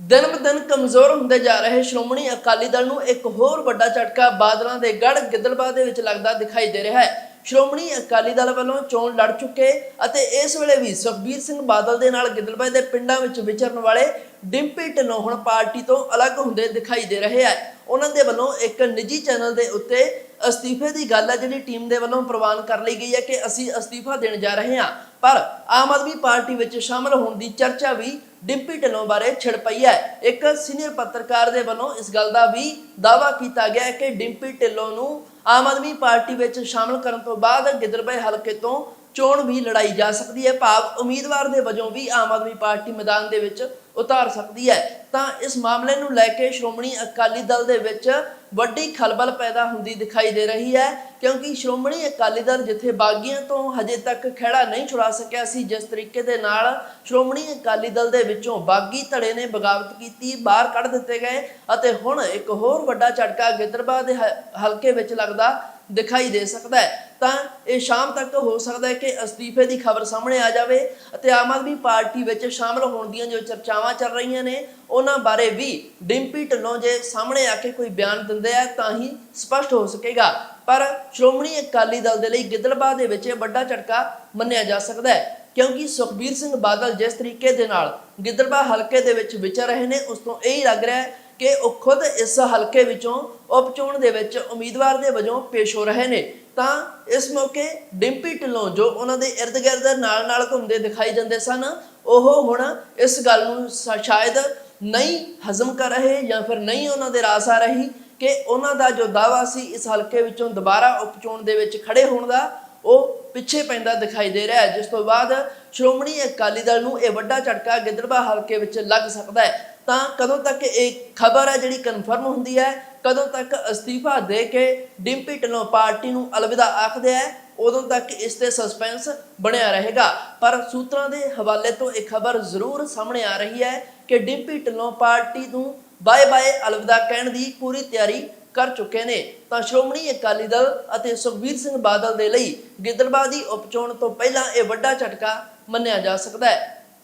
ਦਿਨ ਬ ਦਿਨ ਕਮਜ਼ੋਰ ਹੁੰਦੇ ਜਾ ਰਹੇ ਸ਼੍ਰੋਮਣੀ ਅਕਾਲੀ ਦਲ ਨੂੰ ਇੱਕ ਹੋਰ ਵੱਡਾ ਝਟਕਾ ਬਾਦਲਾਂ ਦੇ ਗੜ ਗਿੱਦਲਬਾਹ ਦੇ ਵਿੱਚ ਲੱਗਦਾ ਦਿਖਾਈ ਦੇ ਰਿਹਾ ਹੈ। ਸ਼੍ਰੋਮਣੀ ਅਕਾਲੀ ਦਲ ਵੱਲੋਂ ਚੋਣ ਲੜ ਚੁੱਕੇ ਅਤੇ ਇਸ ਵੇਲੇ ਵੀ ਸੁਖਬੀਰ ਸਿੰਘ ਬਾਦਲ ਦੇ ਨਾਲ ਗਿੱਦੜਬਾਹ ਦੇ ਪਿੰਡਾਂ ਵਿੱਚ ਵਿਚਰਨ ਵਾਲੇ ਡਿੰਪੀ ਢਿੱਲੋਂ ਹੁਣ ਪਾਰਟੀ ਤੋਂ ਅਲੱਗ ਹੁੰਦੇ ਦਿਖਾਈ ਦੇ ਰਹੇ ਹੈ। ਉਹਨਾਂ ਦੇ ਵੱਲੋਂ ਇੱਕ ਨਿੱਜੀ ਚੈਨਲ ਦੇ ਉੱਤੇ ਅਸਤੀਫੇ ਦੀ ਗੱਲ ਹੈ ਜਿਹੜੀ ਟੀਮ ਦੇ ਵੱਲੋਂ ਪ੍ਰਵਾਨ ਕਰ ਲਈ ਗਈ ਹੈ ਕਿ ਅਸੀਂ ਅਸਤੀਫਾ ਦੇਣ ਜਾ ਰਹੇ ਹਾਂ। ਪਰ ਆਮ ਆਦਮੀ ਪਾਰਟੀ ਵਿੱਚ ਸ਼ਾਮਲ ਹੋਣ ਦੀ ਚਰਚਾ ਵੀ ਡਿੰਪੀ ਢਿੱਲੋਂ ਬਾਰੇ ਛਿੜ ਪਈ ਹੈ। ਇੱਕ ਸੀਨੀਅਰ ਪੱਤਰਕਾਰ ਦੇ ਵੱਲੋਂ ਇਸ ਗੱਲ ਦਾ ਵੀ ਦਾਅਵਾ ਕੀਤਾ ਗਿਆ ਹੈ ਕਿ ਡਿੰਪੀ ਢਿੱਲੋਂ ਨੂੰ ਆਮ ਆਦਮੀ ਪਾਰਟੀ ਵਿੱਚ ਸ਼ਾਮਲ ਕਰਨ ਤੋਂ ਬਾਅਦ ਗਿੱਦੜਬਾਹ ਹਲਕੇ ਤੋਂ ਚੋਣ ਵੀ ਲੜਾਈ ਜਾ ਸਕਦੀ ਹੈ। ਭਾਵ ਉਮੀਦਵਾਰ ਦੇ ਵਜੋਂ ਵੀ ਆਮ ਆਦਮੀ ਪਾਰਟੀ ਮੈਦਾਨ ਦੇ ਵਿੱਚ ਉਤਾਰ ਸਕਦੀ ਹੈ। ਤਾਂ ਇਸ ਮਾਮਲੇ ਨੂੰ ਲੈ ਕੇ ਸ਼੍ਰੋਮਣੀ ਅਕਾਲੀ ਦਲ ਦੇ ਵਿੱਚ ਵੱਡੀ ਖਲਬਲ ਪੈਦਾ ਹੁੰਦੀ ਦਿਖਾਈ ਦੇ ਰਹੀ ਹੈ, ਕਿਉਂਕਿ ਸ਼੍ਰੋਮਣੀ ਅਕਾਲੀ ਦਲ ਜਿੱਥੇ ਬਾਗੀਆਂ ਤੋਂ ਹਜੇ ਤੱਕ ਖਹਿੜਾ ਨਹੀਂ ਛੁਡਾ ਸਕਿਆ ਸੀ, ਜਿਸ ਤਰੀਕੇ ਦੇ ਨਾਲ ਸ਼੍ਰੋਮਣੀ ਅਕਾਲੀ ਦਲ ਦੇ ਵਿੱਚੋਂ ਬਾਗੀ ਧੜੇ ਨੇ ਬਗਾਵਤ ਕੀਤੀ, ਬਾਹਰ ਕੱਢ ਦਿੱਤੇ ਗਏ ਅਤੇ ਹੁਣ ਇੱਕ ਹੋਰ ਵੱਡਾ ਝਟਕਾ ਗਿੱਦਰਬਾ ਦੇ ਹ- ਹਲਕੇ ਵਿੱਚ ਲੱਗਦਾ ਦਿਖਾਈ ਦੇ ਸਕਦਾ ਹੈ। ਤਾਂ ਇਹ ਸ਼ਾਮ ਤੱਕ ਹੋ ਸਕਦਾ ਹੈ ਕਿ ਅਸਤੀਫੇ ਦੀ ਖਬਰ ਸਾਹਮਣੇ ਆ ਜਾਵੇ ਅਤੇ ਆਮ ਆਦਮੀ ਪਾਰਟੀ ਵਿੱਚ ਸ਼ਾਮਲ ਹੋਣ ਦੀਆਂ ਜੋ ਚਰਚਾਵਾਂ ਚੱਲ ਰਹੀਆਂ ਨੇ, ਉਹਨਾਂ ਬਾਰੇ ਵੀ ਡਿੰਪੀ ਢਿੱਲੋਂ ਜੇ ਸਾਹਮਣੇ ਆ ਕੇ ਕੋਈ ਬਿਆਨ ਦਿੰਦੇ ਆ, ਤਾਂ ਹੀ ਸਪਸ਼ਟ ਹੋ ਸਕੇਗਾ। ਪਰ ਸ਼੍ਰੋਮਣੀ ਅਕਾਲੀ ਦਲ ਦੇ ਲਈ ਗਿੱਦੜਬਾਹ ਦੇ ਵਿੱਚ ਇਹ ਵੱਡਾ ਝਟਕਾ ਮੰਨਿਆ ਜਾ ਸਕਦਾ ਹੈ, ਕਿਉਂਕਿ ਸੁਖਬੀਰ ਸਿੰਘ ਬਾਦਲ ਜਿਸ ਤਰੀਕੇ ਦੇ ਨਾਲ ਗਿੱਦੜਬਾਹ ਹਲਕੇ ਦੇ ਵਿੱਚ ਵਿਚਰ ਰਹੇ ਨੇ, ਉਸ ਤੋਂ ਇਹ ਹੀ ਲੱਗ ਰਿਹਾ ਹੈ ਕਿ ਉਹ ਖੁਦ ਇਸ ਹਲਕੇ ਵਿੱਚੋਂ ਉਪਚੋਣ ਦੇ ਵਿੱਚ ਉਮੀਦਵਾਰ ਦੇ ਵਜੋਂ ਪੇਸ਼ ਹੋ ਰਹੇ ਨੇ। ਤਾਂ ਇਸ ਮੌਕੇ ਡਿੰਪੀ ਢਿੱਲੋਂ ਜੋ ਉਹਨਾਂ ਦੇ ਇਰਦ ਗਿਰਦ ਨਾਲ ਨਾਲ ਘੁੰਮਦੇ ਦਿਖਾਈ ਜਾਂਦੇ ਸਨ, ਉਹ ਹੁਣ ਇਸ ਗੱਲ ਨੂੰ ਸ- ਸ਼ਾਇਦ ਨਹੀਂ ਹਜ਼ਮ ਕਰ ਰਹੇ ਜਾਂ ਫਿਰ ਨਹੀਂ ਉਹਨਾਂ ਦੇ ਰਾਸ ਆ ਰਹੀ ਕਿ ਉਹਨਾਂ ਦਾ ਜੋ ਦਾਵਾ ਸੀ ਇਸ ਹਲਕੇ ਵਿੱਚੋਂ ਦੁਬਾਰਾ ਉਪਚੋਣ ਦੇ ਵਿੱਚ ਖੜੇ ਹੋਣ ਦਾ, ਉਹ ਪਿੱਛੇ ਪੈਂਦਾ ਦਿਖਾਈ ਦੇ ਰਿਹਾ ਹੈ। ਜਿਸ ਤੋਂ ਬਾਅਦ ਸ਼੍ਰੋਮਣੀ ਅਕਾਲੀ ਦਲ ਨੂੰ ਇਹ ਵੱਡਾ ਝਟਕਾ ਗਿੱਦੜਬਾਹ ਹਲਕੇ ਵਿੱਚ ਲੱਗ ਸਕਦਾ ਹੈ। ਤਾਂ ਕਦੋਂ ਤੱਕ ਇਹ ਖਬਰ ਹੈ ਜਿਹੜੀ ਕਨਫਰਮ ਹੁੰਦੀ ਹੈ ਕਦੋਂ ਤੱਕ ਅਸਤੀਫਾ ਦੇ ਕੇ ਡਿੰਪੀ ਢਿੱਲੋਂ ਪਾਰਟੀ ਨੂੰ ਅਲਵਿਦਾ ਆਖਦੇ ਹੈ ਉਦੋਂ ਤੱਕ ਇਸ ਤੇ ਸਸਪੈਂਸ ਬਣਿਆ ਰਹੇਗਾ। ਪਰ ਸੂਤਰਾਂ ਦੇ ਹਵਾਲੇ ਤੋਂ ਇਹ ਖਬਰ ਜ਼ਰੂਰ ਸਾਹਮਣੇ ਆ ਰਹੀ ਹੈ ਕਿ ਡਿੰਪੀ ਢਿੱਲੋਂ ਪਾਰਟੀ ਨੂੰ ਬਾਏ ਬਾਏ ਅਲਵਿਦਾ ਕਹਿਣ ਦੀ ਪੂਰੀ ਤਿਆਰੀ ਕਰ ਚੁੱਕੇ ਨੇ। ਤਾਂ ਸ਼੍ਰੋਮਣੀ ਅਕਾਲੀ ਦਲ ਅਤੇ ਸੁਖਬੀਰ ਸਿੰਘ ਬਾਦਲ ਦੇ ਲਈ ਗਿੱਦੜਬਾਹ ਦੀ ਉਪਚੋਣ ਤੋਂ ਪਹਿਲਾਂ ਇਹ ਵੱਡਾ ਝਟਕਾ ਮੰਨਿਆ ਜਾ ਸਕਦਾ ਹੈ।